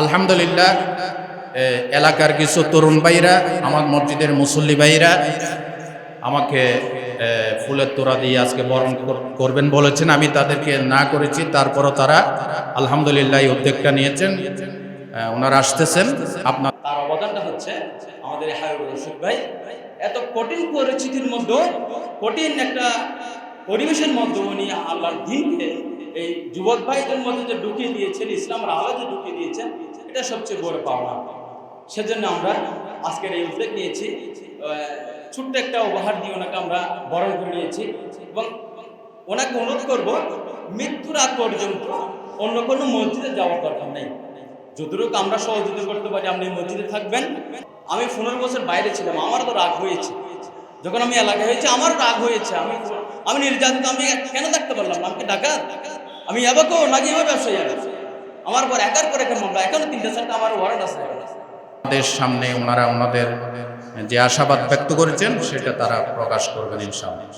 আলহামদুলিল্লাহ এলাকার কিছু তরুণ ভাইরা, আমার মসজিদের মুসল্লি ভাইরা আমাকে ফুলের তোড়া দিয়ে আজকে বরণ করবেন বলেছেন। আমি তাদেরকে না করেছি, তারপরও তারা আলহামদুলিল্লাহ এই উদ্যোগটা নিয়েছেন। ওনারা আসতেছেন। আপনার তার অবদানটা হচ্ছে আমাদের হাবিবুর রশিদ ভাই। এত কঠিন পরিস্থিতির মধ্যে, কঠিন একটা পরিবেশের মধ্যে উনি আল্লাহর দিনকে এই যুবক ভাইদের মধ্যে যে ঢুকিয়ে দিয়েছেন ইসলামের আলো যে ঢুকিয়ে দিয়েছেন, এটা সবচেয়ে বড় পাওনা। সেজন্য আমরা আজকের এই উদ্যোগ নিয়েছি। ছোট্ট একটা উপহার দিয়ে ওনাকে আমরা বরণ করে নিয়েছি এবং ওনাকে অনুরোধ করব, মৃত্যুর আগ পর্যন্ত অন্য কোনো মসজিদে যাওয়ার দরকার নেই। যতটুকু আমরা সহযোগিতা করতে পারি, আপনি মসজিদে থাকবেন। আমি পনেরো বছর বাইরে ছিলাম, আমারও তো রাগ হয়েছে। যখন আমি এলাকায় হয়েছে আমার রাগ হয়েছে আমি আমি নির্যাতিত আমি কেন থাকতে পারলাম না? আমাকে ডাকা আমি এবাকেও নাকি এবার ব্যবসায়ী? আমি আমার পর একার পর একটা মামলা এখনও তিনটে চারটা আমার ওয়ারেন্ট আছে। আমাদের সামনে ওনারা ওনাদের যে আশাবাদ ব্যক্ত করেছেন সেটা তারা প্রকাশ করবেন ইনশাআল্লাহ।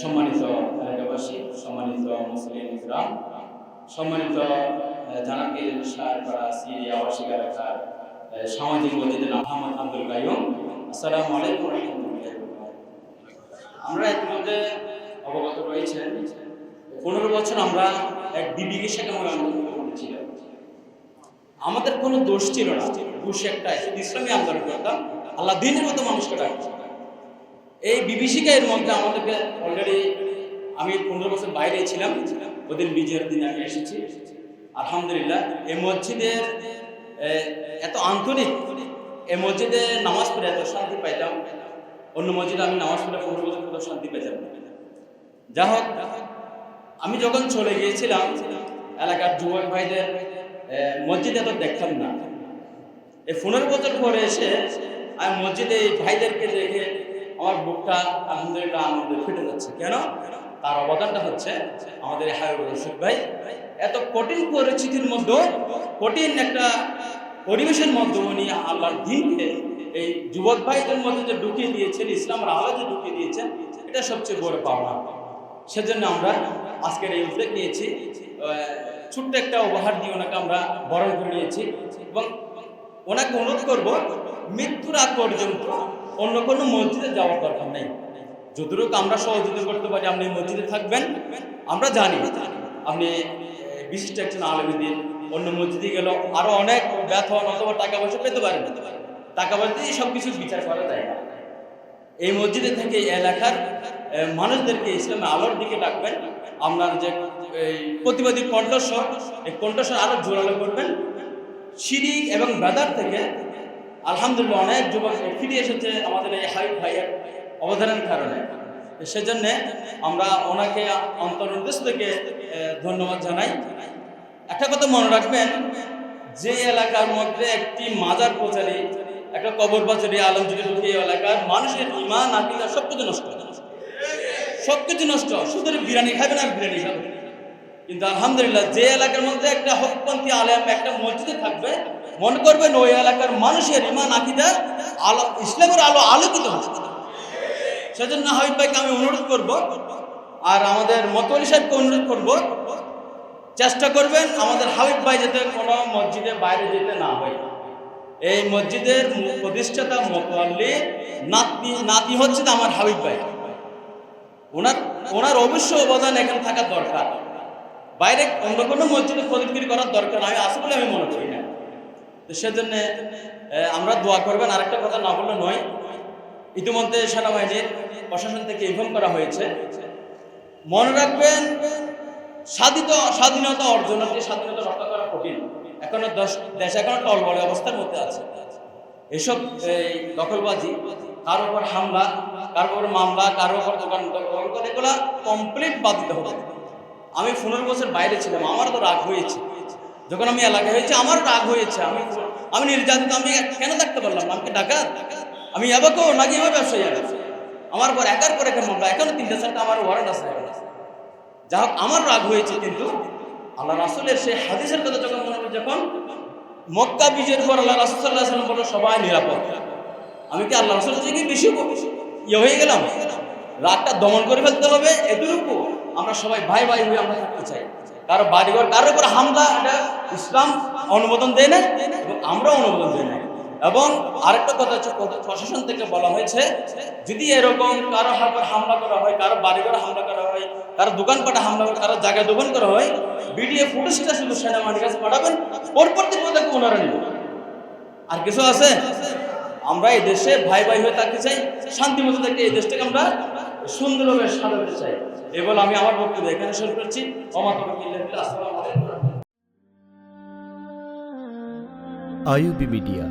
সম্মানিত এলাকাবাসী সম্মানিত মুসলিম ইসলাম সম্মানিত আহ, জানাকির সারপাড়া সিরিয়া আবাসিক এলাকার সামাজিক মসজিদের আহমদ আব্দুল কাইম আসসালামু আলাইকুম আমরা ইতিমধ্যে অবগত রয়েছেন পনেরো বছর আমরা এক বিবিকে সেখানে আন্দোলন করেছিলাম। আমাদের কোনো দোষ ছিল না দোষ একটা ইসলামী আন্দোলন করতাম আল্লাহ দিনের মতো মানুষকে ডাকতাম এই বিভীষিকা এর মধ্যে আমাদেরকে অলরেডি আমি পনেরো বছর বাইরে ছিলাম। ওদের বিজয়ের দিনে আমি এসেছি। আলহামদুলিল্লাহ, এই মসজিদের এত আন্তরিক, এই মসজিদে নামাজ পড়ে এত শান্তি পাইতাম। অন্য মসজিদে আমি নামাজ পড়ে পনেরো বছর কোথাও শান্তি পেতাম। যা হোক, আমি যখন চলে গিয়েছিলাম, এলাকার যুবক ভাইদের মসজিদে তো দেখতাম না। এই পনেরো বছর পরে এসে আমি মসজিদে এই ভাইদেরকে দেখে আমার বুকটা আলহামদুলিল্লাহ আনন্দে ফেটে যাচ্ছে। কেন? তার অবদানটা হচ্ছে আমাদের হাবিবুর রশিদ ভাই। এত কঠিন পরিস্থিতির মধ্যে, কঠিন একটা পরিবেশের মধ্যে উনি আল্লাহর দিনকে এই যুবক ভাইদের মধ্যে যে ঢুকিয়ে দিয়েছেন, ইসলামের আলো যে ঢুকিয়ে দিয়েছেন, এটা সবচেয়ে বড় পাওনা। সেজন্য আমরা আজকের এই উদ্যোগ নিয়েছি। ছোট্ট একটা উপহার দিয়ে ওনাকে আমরা বরণ করে নিয়েছি এবং ওনাকে অনুরোধ করব, মৃত্যুর আগ পর্যন্ত অন্য কোনো মসজিদে যাওয়ার দরকার নেই। যতটুকু আমরা সহযোগিতা করতে পারি, আপনি মসজিদে থাকবেন। আমরা জানি, আপনি বিশিষ্ট একজন আলমীদের অন্য মসজিদে গেল আরও অনেক বেতন অথবা টাকা পয়সা পেতে পারেন। টাকা পয়সা দিয়ে সব কিছু বিচার করা যায়। না এই মসজিদে থেকে এলাকার মানুষদেরকে ইসলামের আলোর দিকে ডাকবেন। আপনার যে, এই প্রতিবাদী কণ্ঠস্বর, এই কণ্ঠস্বর আরও জোরালো করবেন। শিরিক এবং বেদার থেকে আলহামদুলিল্লাহ অনেক যুবক ফিরে এসেছে আমাদের এই হাই ভাইয়ের অবদানের কারণে। সেজন্য আমরা ওনাকে অন্তর্নির্দেশ থেকে ধন্যবাদ জানাই। একটা কথা মনে রাখবেন, যে এলাকার মধ্যে একটি মাজার প্রচারী একটা কবর বাজারি আলমজুরি ঢুকে এলাকার মানুষের ইমান আকিদা সব কিছু নষ্ট সব কিছু নষ্ট শুধু বিরিয়ানি খাবে না, বিরিয়ানি খাবেন কিন্তু আলহামদুলিল্লাহ, যে এলাকার মধ্যে একটা হকপন্থী আলেম, একটা মসজিদে থাকবে, মনে করবেন ওই এলাকার মানুষের ইমান আকিদা আলো, ইসলামের আলো আলোকিত হবে সেজন্য হাবিব ভাইকে আমি অনুরোধ করব আর আমাদের মতলি সাহেবকে অনুরোধ করব, চেষ্টা করবেন আমাদের হাবিব ভাই যাতে কোনো মসজিদে বাইরে যেতে না হয়। এই মসজিদের প্রতিষ্ঠাতা মোতাল্লি নাতি নাতি হচ্ছে আমার হাবিব ভাই। ওনার ওনার অবশ্য অবদান এখানে থাকা দরকার। বাইরে অন্য কোনো মসজিদে প্রতিক্রিয়া করার দরকার আমি আছে বলে আমি মনে করি না। তো সেজন্য আমরা দোয়া করবেন। আরেকটা কথা না বললে নয়। ইতিমধ্যে সেনাবাহিনীর প্রশাসন থেকে ইনফর্ম করা হয়েছে। মনে রাখবেন স্বাধীনতা স্বাধীনতা অর্জন হচ্ছে স্বাধীনতা রক্ষা করা কঠিন, এখনও দেশ দেশ এখনও টলবল অবস্থার মধ্যে আছে। এসব দখলবাজি, কারও উপর হামলা, কারও উপর মামলা, কারও উপর দোকান দখল করে, এগুলো কমপ্লিট বাদ দিতে হবে। আমি পনেরো বছর বাইরে ছিলাম আমার তো রাগ হয়েছে। যখন আমি এলাকায় হয়েছে আমার রাগ হয়েছে। আমি আমি নির্যাতিত, আমি কেন থাকতে পারলাম আমাকে ডাকা আমি এবাকেও নাকি এবার ব্যবসায়ী আমার পর একার পর একের মামলা, এখনও তিনটে চারটা আমার ওয়ারেন্ট আছে। যা হোক, আমার রাগ হয়েছে কিন্তু আল্লাহ রাসুলের সেই হাদিসের কথা যখন মনে হবে যখন মক্কা বিজয়ের পর আল্লাহ রাসুল সাল্লাহ সাল্লাম বলল, সবাই নিরাপদ। আমি কি আল্লাহ রাসুলের থেকে বেশি ইয়ে হয়ে গেলাম? রাগটা দমন করে ফেলতে হবে, এতটুকু আমরা সবাই ভাই ভাই হয়ে আমরা থাকতে চাই। কারও বাড়িঘর, কারোর উপর হামলা, এটা ইসলাম অনুমোদন দেয় না, এবং আমরাও অনুমোদন দেয় না। এবং আরেকটা কথা হচ্ছে প্রশাসন থেকে বলা হয়েছে, যদি এরকম কারও হামলা করা হয়, কারও বাড়ি বাড়িঘরে হামলা করা হয়, কারও দোকানপাটে হামলা করা কারও জায়গায় দোকান করা হয় ভিডিও ফুটেজটা শুধু সেনাবাহিনীর কাছে পাঠাবেন, পরবর্তী পদক্ষেপ ওনারা নেবেন আর কিছু আছে? আমরা এই দেশে ভাই ভাই হয়ে থাকতে চাই, শান্তি মতো থাকতে এই দেশটাকে আমরা সুন্দরভাবে সাজাতে চাই। এই বলে আমি আমার বক্তব্য এখানে শেষ করছি। আসসালামু আলাইকুম। I U B media.